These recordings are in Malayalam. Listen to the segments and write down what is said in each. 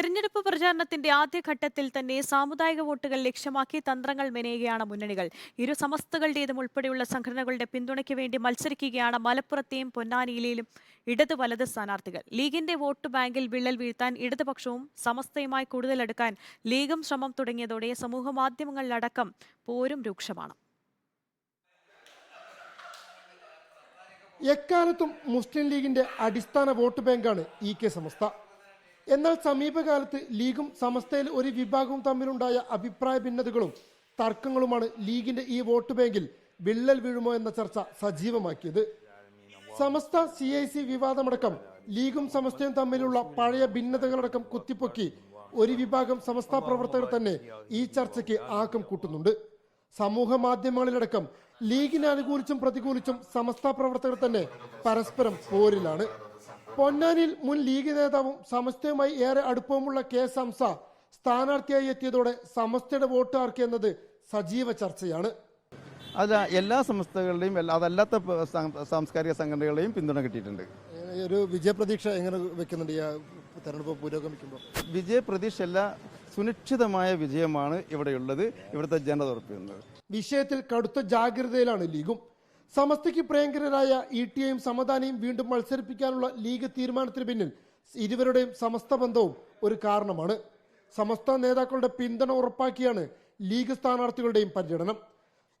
തെരഞ്ഞെടുപ്പ് പ്രചാരണത്തിന്റെ ആദ്യഘട്ടത്തിൽ തന്നെ സാമുദായിക വോട്ടുകൾ ലക്ഷ്യമാക്കി തന്ത്രങ്ങൾ മെനയുകയാണ് മുന്നണികൾ. ഇരു സമസ്തകളുടേതും ഉൾപ്പെടെയുള്ള സംഘടനകളുടെ പിന്തുണയ്ക്ക് വേണ്ടി മത്സരിക്കുകയാണ് മലപ്പുറത്തെയും പൊന്നാനിയിലെയും ഇടത് വലത് സ്ഥാനാർത്ഥികൾ. ലീഗിന്റെ വോട്ട് ബാങ്കിൽ വിള്ളൽ വീഴ്ത്താൻ ഇടതുപക്ഷവും സമസ്തയുമായി കൂടുതലെടുക്കാൻ ലീഗും ശ്രമം തുടങ്ങിയതോടെ സമൂഹ മാധ്യമങ്ങളിലടക്കം പോരും രൂക്ഷമാണ്. എക്കാലത്തും മുസ്ലിം ലീഗിന്റെ അടിസ്ഥാന വോട്ട് ബാങ്കാണ് ഇ കെ സമസ്ത. എന്നാൽ സമീപകാലത്ത് ലീഗും സമസ്തയിൽ ഒരു വിഭാഗവും തമ്മിലുണ്ടായ അഭിപ്രായ ഭിന്നതകളും തർക്കങ്ങളുമാണ് ലീഗിന്റെ ഈ വോട്ട് ബാങ്കിൽ വിള്ളൽ വീഴുമോ എന്ന ചർച്ച സജീവമാക്കിയത്. സമസ്ത സി ഐ സി വിവാദമടക്കം ലീഗും സമസ്തയും തമ്മിലുള്ള പഴയ ഭിന്നതകളടക്കം കുത്തിപ്പൊക്കി ഒരു വിഭാഗം സമസ്ത പ്രവർത്തകർ തന്നെ ഈ ചർച്ചയ്ക്ക് ആക്കം കൂട്ടുന്നുണ്ട്. സമൂഹ മാധ്യമങ്ങളിലടക്കം ലീഗിനെ അനുകൂലിച്ചും പ്രതികൂലിച്ചും സമസ്ത പ്രവർത്തകർ തന്നെ പരസ്പരം പോരിലാണ്. പൊന്നാനിയിൽ മുൻ ലീഗ് നേതാവും സമസ്തയുമായി ഏറെ അടുപ്പമുള്ള കെ സംസ സ്ഥാനാർത്ഥിയായി എത്തിയതോടെ സമസ്തയുടെ വോട്ട് ആർക്കി എന്നത് സജീവ ചർച്ചയാണ്. അല്ല എല്ലാ സംസ്ഥകളുടെയും അതല്ലാത്ത സാംസ്കാരിക സംഘടനകളെയും പിന്തുണ കിട്ടിയിട്ടുണ്ട്. ഒരു വിജയപ്രതീക്ഷ എങ്ങനെ വെക്കുന്നുണ്ട് ഈ തെരഞ്ഞെടുപ്പ് പുരോഗമിക്കുമ്പോൾ? വിജയപ്രതീക്ഷ അല്ല സുനിശ്ചിതമായ വിജയമാണ് ഇവിടെയുള്ളത് ഇവിടുത്തെ ജനത ഉറപ്പിക്കുന്നത് വിഷയത്തിൽ കടുത്ത ജാഗ്രതയിലാണ് ലീഗും. സമസ്തയ്ക്ക് പ്രിയങ്കരരായ ഇ ടി ഐയും സമദാനിയും വീണ്ടും മത്സരിപ്പിക്കാനുള്ള ലീഗ് തീരുമാനത്തിന് പിന്നിൽ ഇരുവരുടെയും സമസ്ത ബന്ധവും ഒരു കാരണമാണ്. സമസ്ത നേതാക്കളുടെ പിന്തുണ ഉറപ്പാക്കിയാണ് ലീഗ് സ്ഥാനാർത്ഥികളുടെയും പര്യടനം.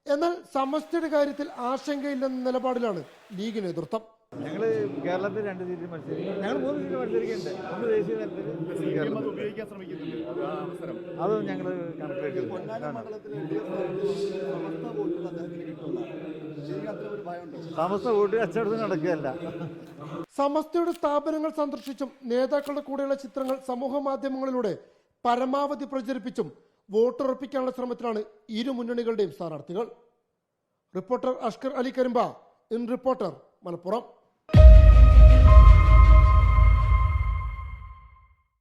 എന്നാൽ സമസ്തയുടെ കാര്യത്തിൽ ആശങ്കയില്ലെന്ന നിലപാടിലാണ് ലീഗ് നേതൃത്വം. ഞങ്ങൾ കേരളത്തിൽ രണ്ട് സീറ്റ് മത്സരിക്കും. ഞങ്ങൾ മൂന്ന് സീറ്റ് മത്സരിക്കുന്നുണ്ട്. ഒന്ന് ദേശീയ തലത്തിൽ കേരളത്തിൽ ഉപയോഗിക്കാൻ ശ്രമിക്കുന്നുണ്ട്. ആ അവസരം. അത് ഞങ്ങൾ കണക്കിലെടുക്കുന്നു സമസ്തയുടെ സ്ഥാപനങ്ങൾ സന്ദർശിച്ചും നേതാക്കളുടെ കൂടെയുള്ള ചിത്രങ്ങൾ സമൂഹ മാധ്യമങ്ങളിലൂടെ പരമാവധി പ്രചരിപ്പിച്ചും വോട്ടുറപ്പിക്കാനുള്ള ശ്രമത്തിലാണ് ഇരു മുന്നണികളുടെയും സ്ഥാനാർത്ഥികൾ. Reporter Ashkar Ali Karimba in reporter Malappuram.